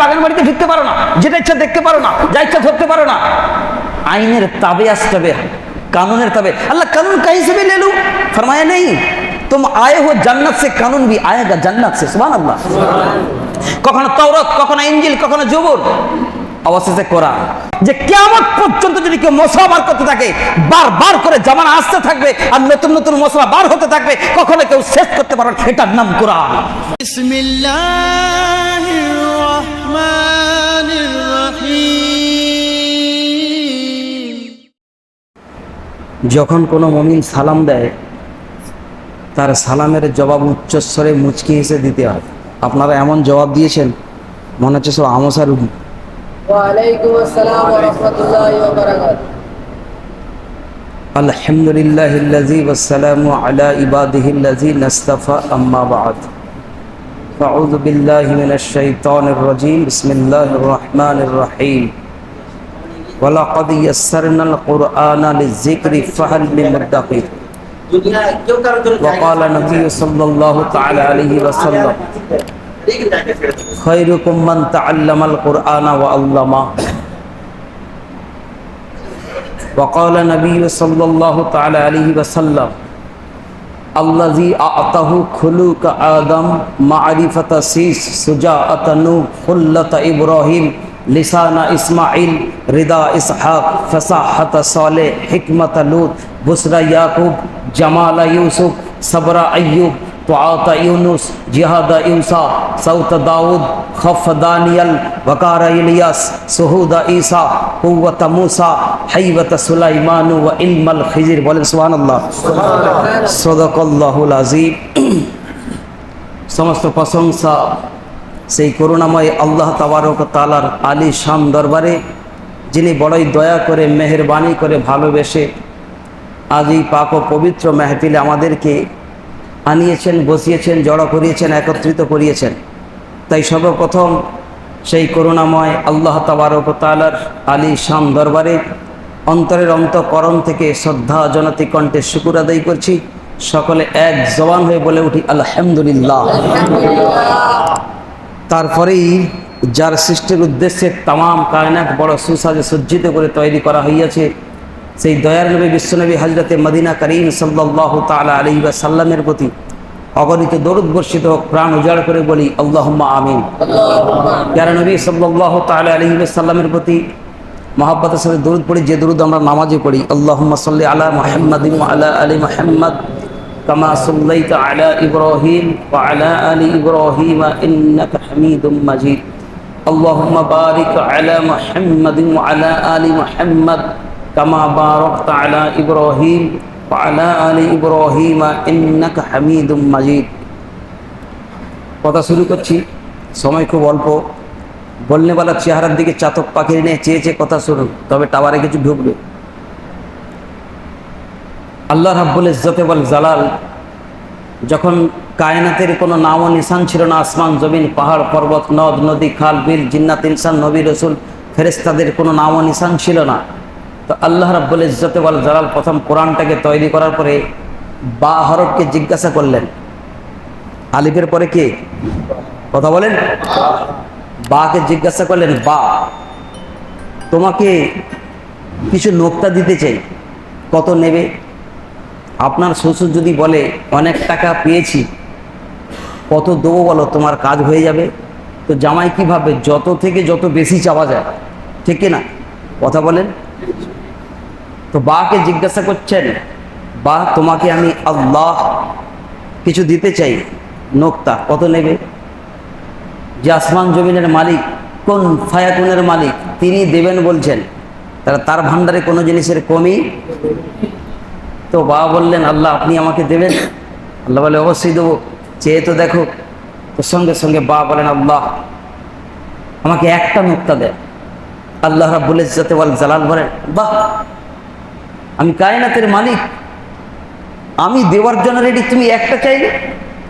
বাগান বাড়িতে ঢুকতে পারো না, যেটা ইচ্ছা দেখতে পারো না, যা ইচ্ছা ধরতে পারো না। আইনের তাবে আসতে হবে, কানুনের তাবে। আল্লাহ কানুন কাহি সে লে লু ফরমায়া নেই। তুম আয়ে হো জান্নাত সে, কানুন ভি আয়েগা জান্নাত সে সুবান আল্লাহ কখনো তৌরত কখনো ইঞ্জিল কখনো জবুর। অবশেষে কোরআন। যে কেমন পর্যন্ত যদি কেউ মশলা বার করতে থাকে বারবার করে জামানা আসতে থাকবে আর নতুন নতুন মশলা বার হতে থাকবে, কখনো কেউ শেষ করতে পারবেন এটার নাম কোরআন। যখন কোনো মমিন সালাম দেয়, তার সালামের জবাব উচ্চস্বরে মুচকি হিসেবে দিতে হয়। আপনারা এমন জবাব দিয়েছেন, মনে হচ্ছে সব আমসা রুগী। وعليكم السلام ورحمة الله وبركاته. الحمد لله الذي والسلام على عباده الذين اصطفى أما بعد. أعوذ بالله من الشيطان الرجيم بسم الله الرحمن الرحيم ولقد يسرنا القرآن للذكر فهل من مدقر وقال النبي صلى الله تعالى عليه وسلم خيركم من تعلم القرآن وعلمه. وقال النبي صلى الله تعالى عليه وسلم الذي أعطاه خلق آدم معرفة سيس سجاعة نوح خلة إبراهيم لسان إسماعيل رضا إسحاق فصاحة صالح حكمة لوط بسرى يعقوب جمال يوسف صبر أيوب তোয়াতা ইউনুস জিহাদা ইউসা সৌতা দাউদ খফা দানিয়াল ওয়াকারা ইলিয়াস সুহুদা ঈসা কুওয়াতা মুসা হাইওয়াতা সুলাইমানু বলেন সুবহানাল্লাহ সুবহানাল্লাহ সাদাকাল্লাহুল সমস্ত প্রশংসা সেই করুণাময় আল্লাহ তাবারক তালার আলী শাম দরবারে, যিনি বড়ই দয়া করে, মেহরবানি করে ভালোবেসে আজ এই পাক ও পবিত্র মেহফিলে আমাদেরকে আনিয়েছেন, বসিয়েছেন, জড়ো করিয়েছেন, একত্রিত করিয়েছেন। তাই সর্বপ্রথম সেই করুণাময় আল্লাহ তাবারক তালার আলী শাম দরবারে অন্তরের অন্তকরণ থেকে শ্রদ্ধা জনতি কণ্ঠে শুকুর আদায় করছি। সকলে এক জবান হয়ে বলে উঠি, আলহামদুলিল্লাহ। তারপরেই যার সৃষ্টির উদ্দেশ্যে তামাম কায়নাত বড় সুসাজে সজ্জিত করে তৈরি করা হইয়াছে সেই দয়ার নবী বিশ্বনবী হজরতে মদিনা করিম সাল্লাহ তালা আলী বা সাল্লামের প্রতি অগণিত দরুদ বর্ষিত হোক প্রাণ উজাড় করে বলি আল্লাহ আমিন। যারা নবী সাল্লাহ তালা আলী সাল্লামের প্রতি মহাব্বতের সাথে দরুদ পড়ি যে দরুদ আমরা নামাজে পড়ি আল্লাহম্মা সাল্লি আলা মাহমদ আলা আলী মাহমদ কামা সাল্লাইতা আলা ইব্রাহিম ওয়া আলা আলি ইব্রাহিম ইন্নাকা হামিদুম মাজিদ। আল্লাহুম্মা বারিক আলা মুহাম্মাদিন ওয়া আলা আলি মুহাম্মাদ কামা বারক মাজিদ। কথা শুরু করছি, সময় খুব অল্প। বলনেওয়ালার চেহারার দিকে চাতক পাখি নিয়ে চেয়ে চেয়ে কথা শুরু তবে টাওয়ারে কিছু ঢুকবে। আল্লাহ রাব্বুল ইজ্জতে বল জালাল, যখন কায়নাতের কোনো নাম নিশান ছিল না, আসমান, জমিন, পাহাড়, পর্বত, নদ, নদী, খাল, বিল, জিন্নাত, ইনসান, নবী, রসুল ফেরেস্তাদের কোনো নাম নিশান ছিল না। তো আল্লাহ রাব্বুল ইজ্জতে বল জালাল প্রথম কোরআনটাকে তৈরি করার পরে বা হরফকে জিজ্ঞাসা করলেন। আলিফের পরে কে? কথা বলেন। বাকে জিজ্ঞাসা করলেন, বা, তোমাকে কিছু নোক্তা দিতে চাই, কত নেবে? আপনার শ্বশুর যদি বলে, অনেক টাকা পেয়েছি, কত দেবো বলো, তোমার কাজ হয়ে যাবে। তো জামাই কি ভাবে, যত থেকে যত বেশি চাওয়া যায়, ঠিক না? কথা বলেন। তো বাকে জিজ্ঞাসা করছেন, বা, তোমাকে আমি আল্লাহ কিছু দিতে চাই? নোক্তা, কত নেবে? যে আসমান জমিনের মালিক, কোন ফায়াকুনের মালিক, তিনি দেবেন বলছেন, তারা তার ভান্ডারে কোনো জিনিসের কমই তো বাবা বললেন, আল্লাহ, আপনি আমাকে দেবেন? আল্লাহ বলে, অবশ্যই দেবো। চেয়ে তো দেখো। তো সঙ্গে সঙ্গে বা বলেন, আল্লাহ, আমাকে একটা মুক্তা দেয় আল্লাহ রাব্বুল ইজ্জতে বল জালাল বলেন, বাহ আমি কায়নাতের মালিক। আমি দেওয়ার জন্য রেডি তুমি একটা চাইলে?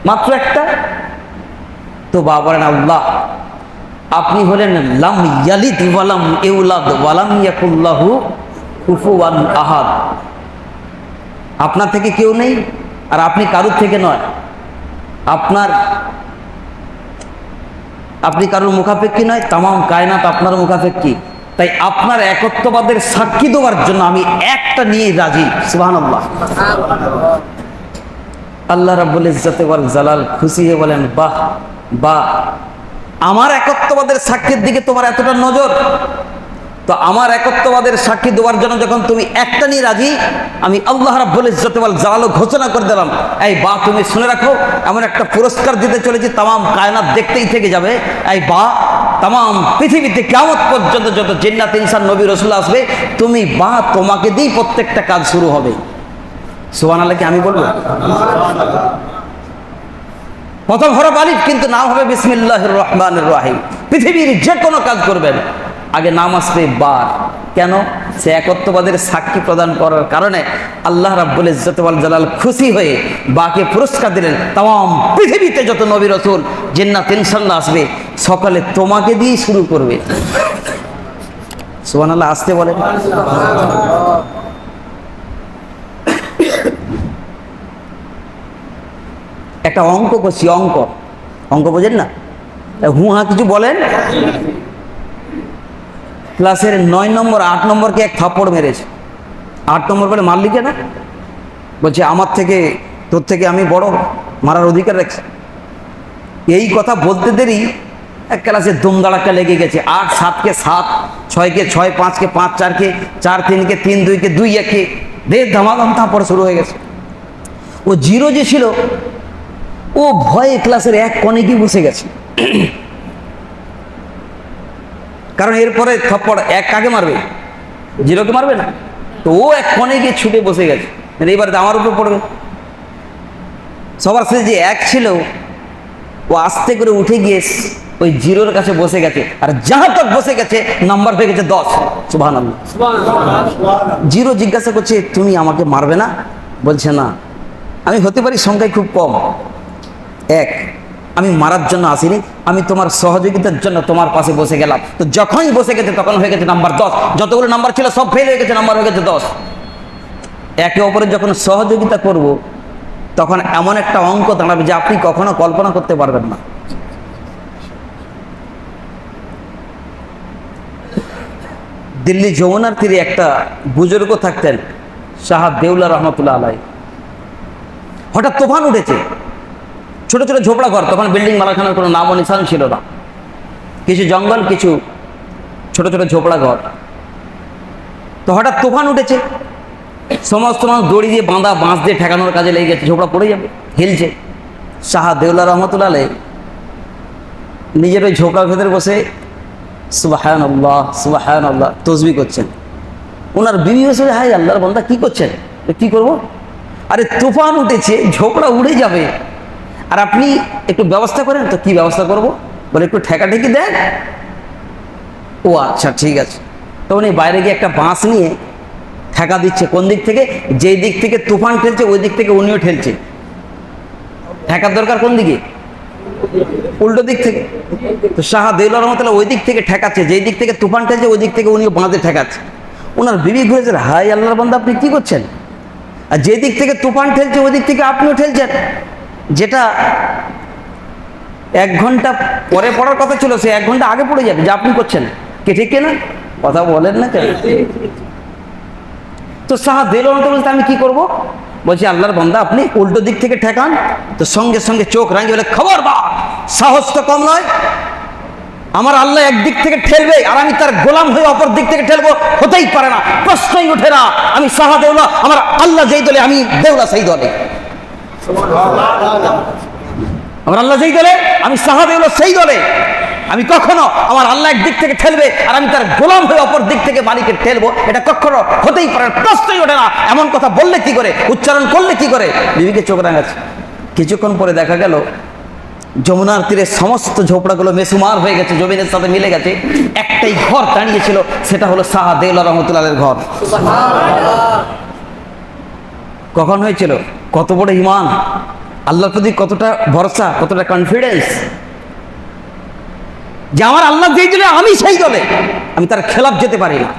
মাত্র একটা? তো বাবা বলেন, আল্লাহ, আপনি হলেন লাম ইয়ালিদ ওয়ালাম ইউলাদ ওয়ালাম ইয়াকুল্লাহু কুফুয়ান আহাদ। আপনার থেকে কেউ নেই, আর আপনি কারুর থেকে নয়। আপনার, আপনি কারোর মুখাপেক্ষী নয়, তামাম কায়নাত আপনার মুখাপেক্ষী। তাই আপনার একত্ববাদের সাক্ষী দেওয়ার জন্য আমি একটা নিয়ে রাজি সুবাহ আল্লাহ রাবুল ইজাতে জালাল খুশি হয়ে বলেন, বাহ বা আমার একত্ববাদের সাক্ষীর দিকে তোমার এতটা নজর। তো আমার একত্ববাদের সাক্ষী দেওয়ার জন্য যখন তুমি একটা নিয়ে রাজি, আমি আল্লাহ রাব্বুল ইজ্জতে ওয়াল জালাল ঘোষণা করে দিলাম, এই বা, তুমি শুনে রাখো, এমন একটা পুরস্কার দিতে চলেছি, তামাম কায়নাত দেখতেই থেকে যাবে, এই বা, তামাম পৃথিবীতে কেমন পর্যন্ত যত জিন্নাত, ইনসান, নবী, রসুল আসবে, তুমি বা, তোমাকে দিয়েই প্রত্যেকটা কাজ শুরু হবে। সুবান আল্লাহকে আমি বলব? প্রথম হরফ আলিফ, কিন্তু নাম হবে বিসমিল্লাহ রহমান রাহিম। পৃথিবীর যে কোনো কাজ করবেন। আগে নাম আসবে বার। কেন? সে একত্ববাদের সাক্ষী প্রদান করার কারণে আল্লাহ রাব্বুল ইজ্জতওয়াল জালাল খুশি হয়ে বাকে পুরস্কার দিলেন তাম পৃথিবীতে যত নবী রসুল, জিন্নাত ইনশাল্লাহ আসবে। সকালে তোমাকে দিয়ে শুরু করবে। সুবান আল্লাহ আসতে বলেন। একটা অঙ্ক করছি, অঙ্ক। অঙ্ক বোঝেন না? হু হা কিছু বলেন? ক্লাসের নয় নম্বর, আট নম্বরকে এক থাপ্পড় মেরেছে। আট নম্বর বলে মারলি কেন? বলছে, আমার থেকে, তোর থেকে আমি বড়, মারার অধিকার রাখছি। এই কথা বলতে দেরি, এক ক্লাসে দুমদাড়াক্কা লেগে গেছে। আট, সাতকে সাত, ছয়কে ছয়, পাঁচকে পাঁচ, চারকে চার, তিনকে তিন, দুইকে দুই, একে দেড় ধামাধাম থাপ্পড় শুরু হয়ে গেছে। ও জিরো যে ছিল, ও ভয়ে ক্লাসের এক গিয়ে বসে গেছে। কারণ এরপরে থপ্পড় এক কাকে মারবে? জিরোকে মারবে না? তো ও এক কোণে গিয়ে ছুটে বসে গেছে। মানে এবারে তো আমার উপর পড়বে। সবার সাথে যে এক ছিল, ও আস্তে করে উঠে গিয়ে ওই জিরোর কাছে বসে গেছে। আর যাহা তক বসে গেছে, নাম্বার হয়ে গেছে দশ। সুবাহ জিরো জিজ্ঞাসা করছে, তুমি আমাকে মারবে না? বলছে, না। আমি হতে পারি সংখ্যায় খুব কম। এক। আমি মারার জন্য আসিনি, আমি তোমার সহযোগিতার জন্য তোমার পাশে বসে গেলাম। তো যখনই বসে গেছে, তখন হয়ে গেছে নাম্বার দশ। যতগুলো নাম্বার ছিল, সব ফেল হয়ে গেছে নাম্বার হয়ে গেছে দশ। একে অপরের যখন সহযোগিতা করব, তখন এমন একটা অঙ্ক দাঁড়াবে যে আপনি কখনো কল্পনা করতে পারবেন না। দিল্লি যমুনার তীরে একটা বুজুর্গ থাকতেন, শাহ দেউলা রহমতুল্লাহ আলাই হঠাৎ তুফান উঠেছে। ছোট ছোট ঝোপড়া ঘর, তখন বিল্ডিং মালাখানার কোনো নাম নিশান ছিল না। কিছু জঙ্গল, কিছু ছোট ছোট ঝোপড়া ঘর। তো হঠাৎ তুফান উঠেছে। সমস্ত মানুষ দড়ি দিয়ে বাঁধা, বাঁশ দিয়ে ঠেকানোর কাজে লেগে গেছে, ঝোপড়া পড়ে যাবে, হিলছে। শাহ দেউল্লা রহমতুল্লাহ নিজের ওই ঝোপড়ার ভেতরে বসে সুবাহান আল্লাহ সুবাহান আল্লাহ তসবি করছেন। ওনার বিবি বসে হাই আল্লাহর বন্দা, কি করছেন? কি করব? আরে, তুফান উঠেছে, ঝোপড়া উড়ে যাবে। আর আপনি একটু ব্যবস্থা করেন, তো কি ব্যবস্থা করব? বলে একটু ঠেকাঠেকি দেন। ও আচ্ছা ঠিক আছে। তো উনি বাইরে গিয়ে একটা বাঁশ নিয়ে ঠেকা দিচ্ছে, কোন দিক থেকে? যেই দিক থেকে তুফান ঠেলছে, ওই দিক থেকে উনিও ঠেলছে। ঠেকার দরকার কোন দিকে? উল্টো দিক থেকে। তো শাহ দেউল রহমতুল্লাহ ওই দিক থেকে ঠেকাচ্ছে, যেই দিক থেকে তুফান ঠেলছে, ওই দিক থেকে উনিও বাঁধে ঠেকাচ্ছে। ওনার বিবি ঘুরেছে হাই আল্লাহর বন্ধু আপনি কি করছেন? আর যে দিক থেকে তুফান ঠেলছে, ওই দিক থেকে আপনিও ঠেলছেন। যেটা এক ঘণ্টা পরে পড়ার কথা ছিল, সে এক ঘণ্টা আগে পড়ে যাবে, যা আপনি করছেন। কে ঠিক না কথা বলেন না কেন? তো শাহ দিল বলতে আমি কি করব? বলছি, আল্লাহর বন্দা, আপনি উল্টো দিক থেকে ঠেকান, তো সঙ্গে সঙ্গে চোখ রাঙিয়ে বলে খবর বা সাহস তো কম নয়। আমার আল্লাহ একদিক থেকে ঠেলবে, আর আমি তার গোলাম হয়ে অপর দিক থেকে ঠেলবো, হতেই পারে না, প্রশ্নই ওঠে না। আমি সাহা দেউলা, আমার আল্লাহ যেই দলে, আমি দেউলা সেই দলে। আমার আল্লাহ যেই দলে, আমি সাহা দেউলা সেই দলে। আমি কখনো আমার আল্লাহ একদিক থেকে ঠেলবে আর আমি তার গোলাম হয়ে অপর দিক থেকে মালিকের ঠেলবো, এটা কখনো হতেই পারে প্রশ্নই ওঠে না। এমন কথা বললে কি করে? উচ্চারণ করলে কি করে? বিবিকে চোখ রাঙাচ্ছে। কিছুক্ষণ পরে দেখা গেল, যমুনার তীরে সমস্ত ঝোপড়াগুলো মেসুমার হয়ে গেছে, জমিনের সাথে মিলে গেছে। একটাই ঘর দাঁড়িয়েছিল, সেটা হলো সাহা দেউলা রহমতুল্লাহের ঘর। কখন হয়েছিল? কত বড় ইমান আল্লাহর প্রতি কতটা ভরসা, কতটা কনফিডেন্স যে আমার আল্লাহ যেই দলে আমি সেই দলে আমি তার খেলাপ যেতে পারি না।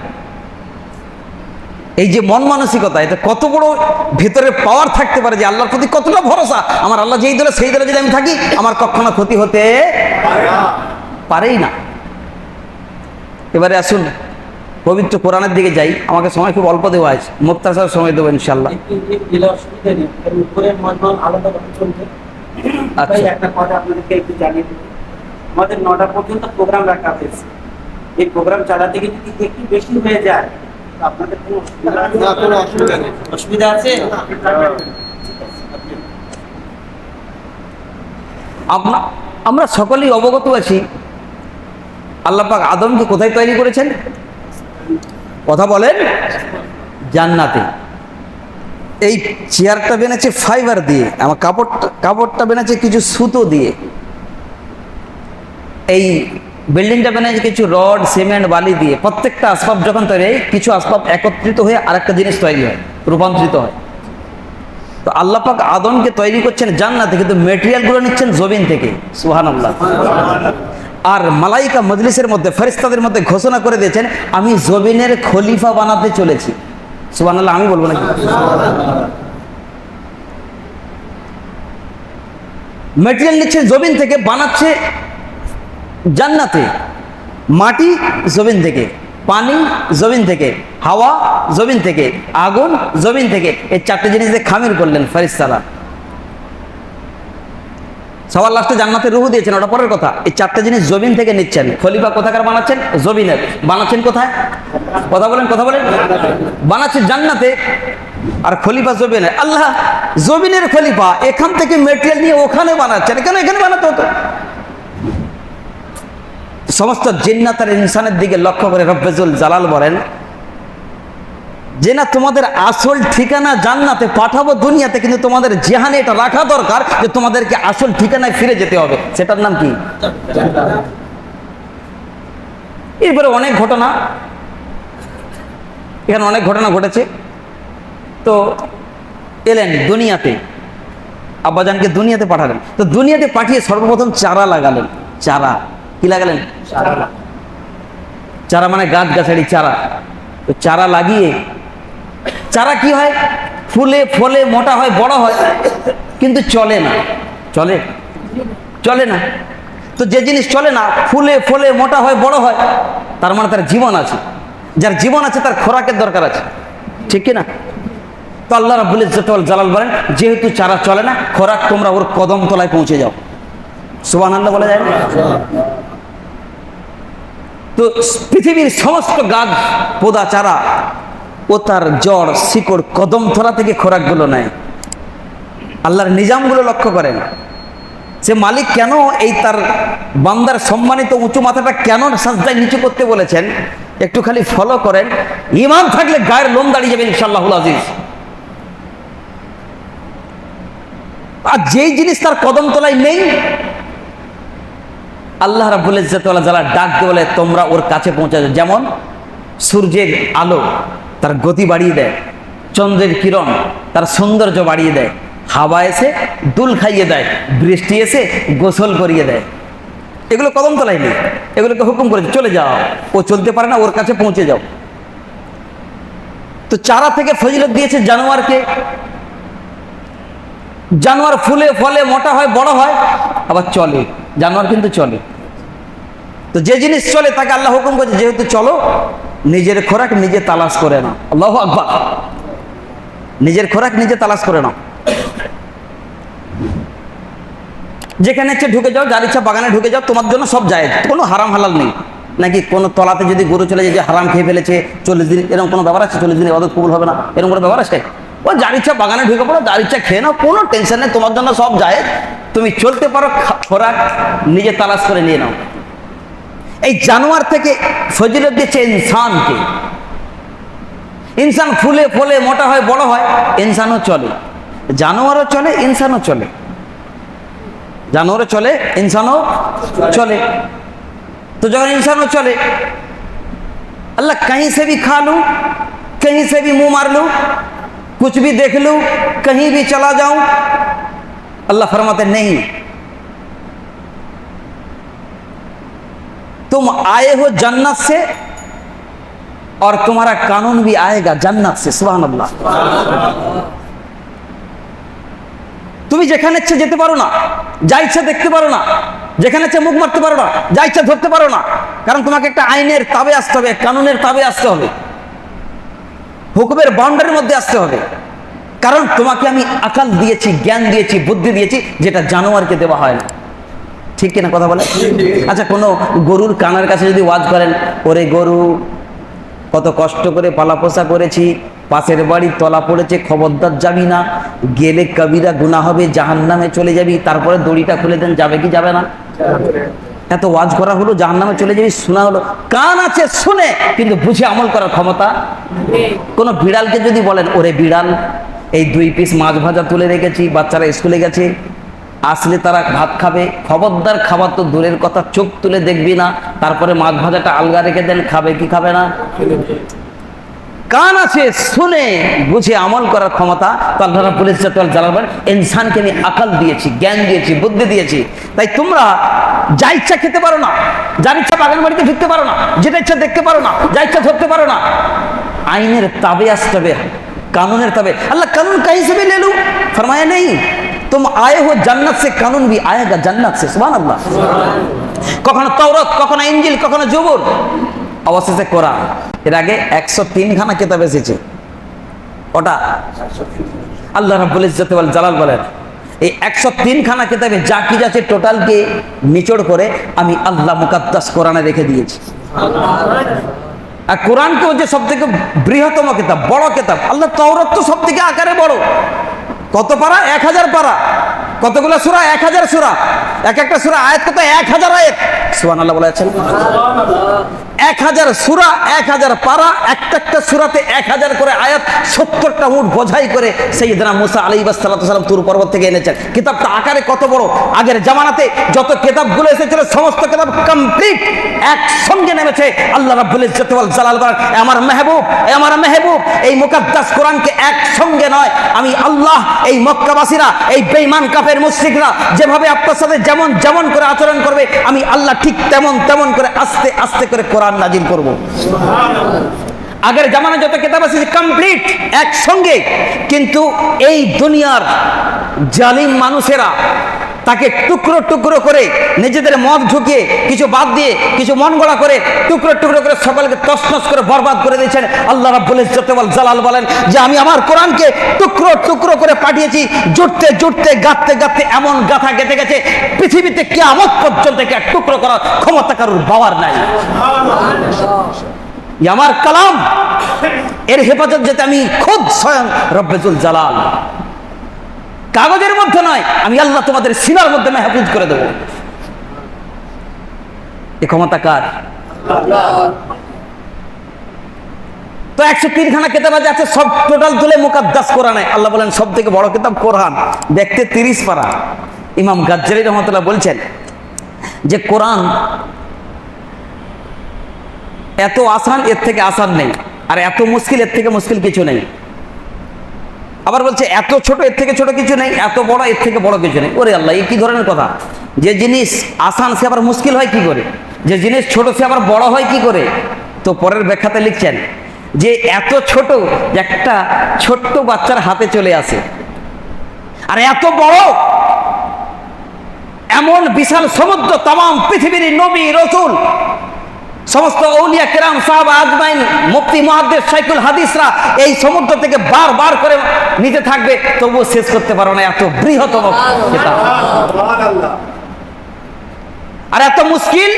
এই যে মন মানসিকতা, এটা কত বড় ভেতরে পাওয়ার থাকতে পারে যে আল্লাহর প্রতি কতটা ভরসা? আমার আল্লাহ যেই দলে সেই দলে যদি আমি থাকি, আমার কখনো ক্ষতি হতে পারেই না। এবারে আসুন পবিত্র কোরআনের দিকে যাই আমাকে সময় খুব অল্প দেওয়া আছে। মুক্তার সময় দেবো ইনশাল্লাহ। আচ্ছা। তাই একটা কথা আপনাদেরকে একটু জানিয়ে দিই। আমাদের নটা পর্যন্ত প্রোগ্রাম রাখা হয়েছে। এই প্রোগ্রাম চালাতে গিয়ে যদি একটু বেশি হয়ে যায় আপনাদের কোনো অসুবিধা অসুবিধা নেই। অসুবিধা আছে? আমরা সকলেই অবগত আছি। আল্লাহ পাক আদমকে কোথায় তৈরি করেছেন? কথা বলেন, জান্নাতে। এই চেয়ারটা বেনেছে ফাইবার দিয়ে, আমার কাপড়টা কাপড়টা বেনেছে কিছু সুতো দিয়ে। এই বিল্ডিংটা বেনেছে কিছু রড সিমেন্ট বালি দিয়ে। প্রত্যেকটা আসবাব যখন তৈরি হয়, কিছু আসবাব একত্রিত হয়ে আরেকটা জিনিস তৈরি হয়, রূপান্তরিত হয়। তো আল্লাহ পাক আদমকে তৈরি করছেন জান্নাতে, কিন্তু মেটেরিয়ালগুলো নিচ্ছেন জমিন থেকে। সুহান আল্লাহ আর মালাইকা মজলিসের মধ্যে ফেরিস্তাদের মধ্যে ঘোষণা করে দিয়েছেন, আমি জমিনের খলিফা বানাতে চলেছি। আল্লাহ আমি বলব নাকি? মেটেরিয়াল নিচ্ছেন জমিন থেকে, বানাচ্ছে জান্নাতে। মাটি জমিন থেকে, পানি জমিন থেকে, হাওয়া জমিন থেকে, আগুন জমিন থেকে। এই চারটে জিনিস খামির করলেন ফারিস্তারা সবার লাস্টে জান্নাতে রুহু দিয়েছেন, ওটা পরের কথা। এই চারটে জিনিস জমিন থেকে নিচ্ছেন। খলিফা কোথাকার বানাচ্ছেন? জমিনের। বানাচ্ছেন কোথায়? কথা বলেন কথা বলেন। বানাচ্ছেন জান্নাতে, আর খলিফা জমিনের আল্লাহ, জমিনের খলিফা, এখান থেকে মেটেরিয়াল নিয়ে ওখানে বানাচ্ছেন। কেন এখানে বানাতে হতো। সমস্ত জিন্নাত আর ইনসানের দিকে লক্ষ্য করে রব্বেজুল জালাল বলেন যে না তোমাদের আসল ঠিকানা জান্নাতে পাঠাবো দুনিয়াতে কিন্তু তোমাদের জেহানে এটা রাখা দরকার যে তোমাদেরকে আসল ঠিকানায় ফিরে যেতে হবে। সেটার নাম কি? এরপরে অনেক ঘটনা। এখানে অনেক ঘটনা ঘটেছে। তো এলেন দুনিয়াতে। আব্বাজানকে দুনিয়াতে পাঠালেন। তো দুনিয়াতে পাঠিয়ে সর্বপ্রথম চারা লাগালেন। চারা। কি লাগালেন? চারা মানে গাছ গাছাড়ি চারা। তো চারা লাগিয়ে চারা কি হয়? ফুলে, ফলে, মোটা হয়, বড় হয়, কিন্তু চলে না। চলে? চলে না। তো যে জিনিস চলে না, ফুলে, ফলে, মোটা হয়, বড় হয়, তার মানে তার জীবন আছে। যার জীবন আছে, তার খোরাকের দরকার আছে। ঠিক কি না? তো আল্লাহ রাবুল ইজ্জতুল জালাল বলেন, যেহেতু চারা চলে না, খোরাক তোমরা ওর কদম তলায় পৌঁছে যাও। সুবান আল্লাহ বলা যায় না? তো পৃথিবীর সমস্ত গাছ, পোদা, চারা ও তার জ্বর, শিকড়, কদম থলা থেকে খোরাকগুলো নেয়। আল্লাহর নিজামগুলো লক্ষ্য করেন। সে মালিক কেন এই তার বান্দার সম্মানিত উঁচু মাথাটা কেন সাজদায় নিচু করতে বলেছেন? একটু খালি ফলো করেন। ইমান থাকলে গায়ের লোম দাঁড়িয়ে যাবে ইনশাল্লাহুল আজিজ। আর যেই জিনিস তার কদম তলায় নেই, আল্লাহ রাবুল ইজ্জতওয়ালা যারা ডাক দিয়ে বলে, তোমরা ওর কাছে পৌঁছে যাও যেমন সূর্যের আলো। তার গতি বাড়িয়ে দেয়, চন্দ্রের কিরণ তার সৌন্দর্য বাড়িয়ে দেয়, হাওয়া এসে দুল খাইয়ে দেয়, বৃষ্টি এসে গোসল করিয়ে দেয়। এগুলো কদম তলায় নেই, এগুলোকে হুকুম করেছে, চলে যাও, ও চলতে পারে না, ওর কাছে পৌঁছে যাও। তো চারা থেকে ফজিলত দিয়েছে জানোয়ারকে। জানোয়ার ফুলে ফলে, মোটা হয়, বড় হয়, আবার চলে, জানোয়ার কিন্তু চলে। তো যে জিনিস চলে, তাকে আল্লাহ হুকুম করছে, যেহেতু চলো নিজের খোরাক নিজে তালাশ করে নাও। আল্লাহ আকবার। নিজের খোরাক নিজে তালাশ করে নাও। যেখানে ইচ্ছে ঢুকে যাও, যার ইচ্ছা বাগানে ঢুকে যাও, তোমার জন্য সব যায় কোনো হারাম হালাল নেই। নাকি কোনো তলাতে যদি গরু চলে যায়, যে হারাম খেয়ে ফেলেছে, চল্লিশ দিন, এরকম কোনো ব্যাপার আছে? চল্লিশ দিন এবাদত কবুল হবে না? এরকম কোনো ব্যাপার আছে? ও যার ইচ্ছা বাগানে ঢুকে পড়ো, যার ইচ্ছা খেয়ে নাও, কোনো টেনশন নেই, তোমার জন্য সব যায় তুমি চলতে পারো খোরাক নিজে তালাশ করে নিয়ে নাও। এই জানোয়ার থেকে ফজিলত দিচ্ছে ইনসানকে ইনসান ফুলে ফলে মোটা হয় বড় হয় ইনসানও চলে জানোয়ারও চলে ইনসানও চলে জানোয়ারও চলে ইনসানও চলে तो जब इंसानों चले अल्लाह कहीं से भी खा लूं कहीं से भी मुंह मार लूं कुछ भी देख लूं कहीं भी चला जाऊं अल्लाह फरमाते नहीं तुम आए हो जन्नत से और तुम्हारा कानून भी आएगा जन्नत से सुबह अल्लाह তুমি যেখানে ইচ্ছে যেতে পারো না যা ইচ্ছা দেখতে পারো না যেখানে ইচ্ছে মুখ মারতে পারো না যা ইচ্ছা ধরতে পারো না কারণ তোমাকে একটা আইনের তাবে আসতে হবে কানুনের তাবে আসতে হবে হুকুমের বাউন্ডারির মধ্যে আসতে হবে কারণ তোমাকে আমি আকাল দিয়েছি জ্ঞান দিয়েছি বুদ্ধি দিয়েছি যেটা জানোয়ারকে দেওয়া হয় না ঠিক কিনা কথা বলে? আচ্ছা কোনো গরুর কানার কাছে যদি ওয়াজ করেন, ওরে গরু, কত কষ্ট করে পালাপোষা করেছি, পাশের বাড়ি তলা পড়েছে, খবরদার যাবি না, গেলে কবিরা গুণা হবে জাহান নামে চলে যাবি, তারপরে দড়িটা খুলে দেন, যাবে কি যাবে না? এত ওয়াজ করা হলো জাহান নামে চলে যাবি, শোনা হলো, কান আছে শুনে, কিন্তু বুঝে আমল করার ক্ষমতা? কোনো বিড়ালকে যদি বলেন, ওরে বিড়াল, এই দুই পিস মাছ ভাজা তুলে রেখেছি, বাচ্চারা স্কুলে গেছে আসলে তারা ভাত খাবে, খবরদার খাবার তো দূরের কথা, চোখ তুলে দেখবি না, তারপরে মাছ ভাজাটা আলগা রেখে দেন, খাবে কি খাবে না? কান আছে, শুনে, বুঝে আমল করার ক্ষমতা, তো আল্লাহ রাবুল ইসরাতুল ইনসানকে আমি আকাল দিয়েছি, জ্ঞান দিয়েছি, বুদ্ধি দিয়েছি। তাই তোমরা যা ইচ্ছা খেতে পারো না, যার ইচ্ছা বাগান বাড়িতে ঢুকতে পারো না, যেটা ইচ্ছা দেখতে পারো না, যা ইচ্ছা ধরতে পারো না, আইনের তাবে আসতে হবে, কানুনের তাবে। আল্লাহ কানুন কাহিসে লেলু, ফরমায়া নেই। তুম আয়ে হো জান্নাত সে কানুন বি আয়েগা জান্নাত সে সুবান আল্লাহ কখনো তৌরত কখনো ইঞ্জিল কখনো জুবুর অবশেষে কোরআন এর আগে একশো তিনখানা কিতাব এসেছে। ওটা আল্লাহ রাব্বুল ইজ্জত ওয়াল জালাল বলেন। এই একশো তিনখানা কিতাবে যা কি যাচ্ছে টোটালকে নিচড় করে আমি আল্লাহ মুকাদ্দাস কোরআনে রেখে দিয়েছি। আর কোরআনকেও যে সব থেকে বৃহত্তম কিতাব, বড় কিতাব, আল্লাহ তৌরত তো সব থেকে আকারে বড়। কত পারা? এক হাজার পারা। কতগুলো সুরা? এক হাজার সুরা। এক একটা সুরা আয়াত কত? এক হাজার আয়াত। সুবান আল্লাহ বলেছেন এক হাজার সুরা, এক হাজার পারা, একটা একটা সুরাতে এক হাজার করে আয়াত, সত্তরটা উঠ বোঝাই করে সেই দিনা মুসা আলী সাল্লাম তুর পর্বত থেকে এনেছেন। কিতাবটা আকারে কত বড়? আগের জামানাতে যত কেতাবগুলো এসেছিল, সমস্ত কেতাব কমপ্লিট একসঙ্গে নেমেছে আল্লাহ রাব্বুল ইজ্জত ওয়াল জালাল বলেন আমার মেহবুব আমার মেহবুব, এই মুকাদ্দাস কোরআনকে একসঙ্গে নয়। আমি আল্লাহ, এই মক্কাবাসীরা, এই বেঈমান কাফের মুশরিকরা, যেভাবে আপনার সাথে যেমন যেমন করে আচরণ করবে আমি আল্লাহ ঠিক তেমন তেমন করে আস্তে আস্তে করে কোরআন নাজিল করব। আগের জামানা যত কেতাব আছে কমপ্লিট একসঙ্গে। কিন্তু এই দুনিয়ার জালিম মানুষেরা তাকে টুকরো টুকরো করে নিজেদের মদ ঢুকিয়ে, কিছু বাদ দিয়ে, কিছু মন গড়া করে টুকরো টুকরো করে সকলকে তসনস করে বরবাদ করে দিয়েছেন। আল্লাহ রাব্বুল ইজ্জত ওয়াল জালাল বলেন যে, আমি আমার কোরআনকে টুকরো টুকরো করে পাঠিয়েছি জুটতে জুটতে গাঁথতে গাঁথতে এমন গাথা গেঁথে গেছে, পৃথিবীতে কিয়ামত পর্যন্ত টুকরো করার ক্ষমতা কারোর বাবার নাই। আমার কালাম। এর হেফাজত যেতে আমি খুদ স্বয়ং রব্বেজুল জালাল। কাগজের মধ্যে নয়, আমি আল্লাহ তোমাদের সিনার মধ্যে মেহফুজ করে দেবো। এ ক্ষমতা কার? তো একশো তিনখানা কেতাব আছে, সব টোটাল তুলে মুকাদ্দাস কোরআনে। আল্লাহ বলেন সব থেকে বড় কিতাব কোরআন। দেখতে তিরিশ পারা। ইমাম গাজ্জারি রহমতুল্লাহ বলছেন যে, কোরআন এত আসান, এর থেকে আসান নেই। আর এত মুশকিল, এর থেকে মুশকিল কিছু নেই। আবার বলছে, এত ছোট, এর থেকে ছোট কিছু নেই, এত বড়, এর থেকে বড় কিছু নেই। ওরে আল্লাহ, এই কি ধরনের কথা? যে জিনিস আসান সে আবার মুশকিল হয় কি করে? যে জিনিস ছোট সে আবার বড় হয় কি করে? তো পরের ব্যাখ্যাতে লিখছেন, যে এত ছোট একটা ছোট্ট বাচ্চার হাতে চলে আসে। আর এত বড়, এমন বিশাল সমুদ্র তাম পৃথিবীর নবী, রসুল সমস্ত ঔলিয়া কেরাম সাহাব আজমাইন মুফতি মহাদ্দেশ সাইকুল হাদিসরা এই সমুদ্র থেকে বারবার করে নিতে থাকবে তবুও শেষ করতে পারো না এত বৃহত্তম কিতাব আর এত মুশকিল?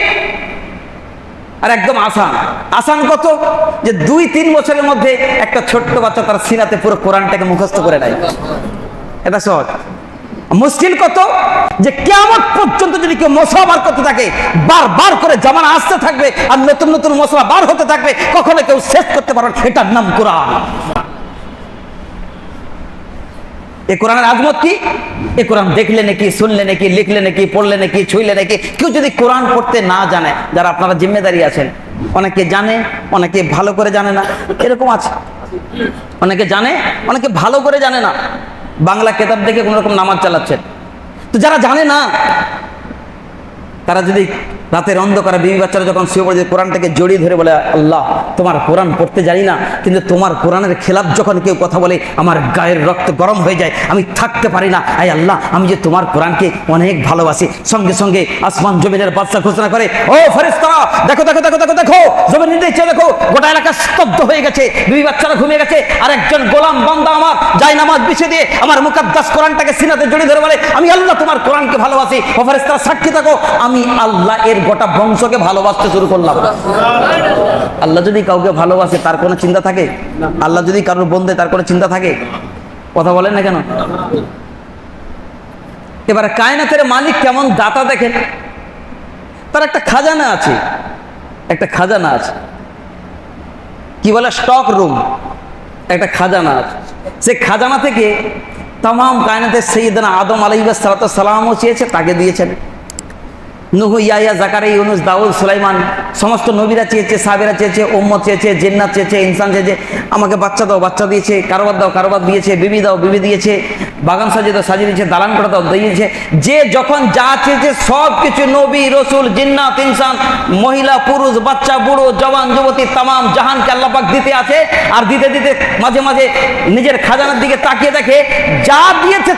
আর একদম আসান। আসান কত? যে দুই তিন বছরের মধ্যে একটা ছোট্ট বাচ্চা তার সিনাতে পুরো কোরআনটাকে মুখস্থ করে নেয়। এটা সহজ। মুশকিল কত? যে কেমন পর্যন্ত যদি কেউ মশলা বার করতে থাকে বারবার করে জামানা আসতে থাকবে আর নতুন নতুন মশলা বার হতে থাকবে, কখনো কেউ শেষ করতে পারবে না। এটার নাম কোরআন। এ কোরআনের আজমত কি? এ কোরআন দেখলে নাকি, শুনলে নাকি, লিখলে নাকি, পড়লে নাকি, ছুঁইলে নাকি, কেউ যদি কোরআন পড়তে না জানে, যারা আপনারা জিম্মেদারি আছেন, অনেকে জানে, অনেকে ভালো করে জানে না, এরকম আছে। অনেকে জানে, অনেকে ভালো করে জানে না। বাংলা কেতাব দেখে কোনোরকম নামাজ চালাচ্ছেন। তো যারা জানে না তারা যদি রাতের অন্ধকারে বিবি বাচ্চারা যখন শুয়ে পড়ে কোরআনটাকে জড়িয়ে ধরে বলে, আল্লাহ, তোমার কোরআন পড়তে জানি না, কিন্তু তোমার কোরআনের খেলাফ যখন কেউ কথা বলে, আমার গায়ের রক্ত গরম হয়ে যায়, আমি থাকতে পারি না। আই আল্লাহ, আমি যে তোমার কোরআনকে অনেক ভালোবাসি। সঙ্গে সঙ্গে আসমান জমিনের বাদশা ঘোষণা করে, ও ফেরেশতারা, দেখো দেখো দেখো দেখো দেখো জমিন নিচে দেখো, গোটা এলাকা স্তব্ধ হয়ে গেছে, বিবি বাচ্চারা ঘুমিয়ে গেছে আর একজন গোলাম বান্দা আমার যাই নামাজ বিছিয়ে দিয়ে আমার মুকাদ্দাস কোরআনটাকে সিনাতে জড়িয়ে ধরে বলে, আমি আল্লাহ তোমার কোরআনকে ভালোবাসি। ও ফেরেশতারা, সাক্ষী থাকো, আমি আল্লাহ এর গোটা বংশকে ভালোবাসতে শুরু করলাম। আল্লাহ যদি কাউকে ভালোবাসে, তার কোনো চিন্তা থাকে? আল্লাহ যদি কারোর বন্ধে তার কোনো চিন্তা থাকে? কথা বলেন না কেন? এবারে কায়নাতের মালিক কেমন দাতা দেখেন? তার একটা খাজানা আছে। একটা খাজানা আছে। কি বলে? Stock room. একটা খাজানা আছে। সে খাজানা থেকে তাম কায়নাতের সৈয়দনা আদম আলাইবাস সালামও চেয়েছে, তাকে দিয়েছেন। নুহু ইয়াইয়া জাকারে ইউনুস, দাউদ, সুলাইমান, সমস্ত নবীরা চেয়েছে সাবেরা চেয়েছে ওম্মত চেয়েছে, জেন্নাত চেয়েছে, ইনসান চেয়েছে, আমাকে বাচ্চা দাও, বাচ্চা দিয়েছে, কারোবার দাও, কারোবার দিয়েছে, বিবি দাও, বিবি দিয়েছে, বাগান সাজিয়ে দাও, সাজিয়ে দিয়েছে, দালান করে দাও, দিয়েছে। যে যখন যা চেয়েছে সব কিছু নবী, রসুল, জিন্নাত, ইনসান, মহিলা, পুরুষ, বাচ্চা, বুড়ো, জওয়ান, যুবতী, তামাম, জাহানকে আল্লাপাক দিতে আছে, আর দিতে দিতে মাঝে মাঝে নিজের খাজানার দিকে তাকিয়ে দেখে, যা দিয়েছে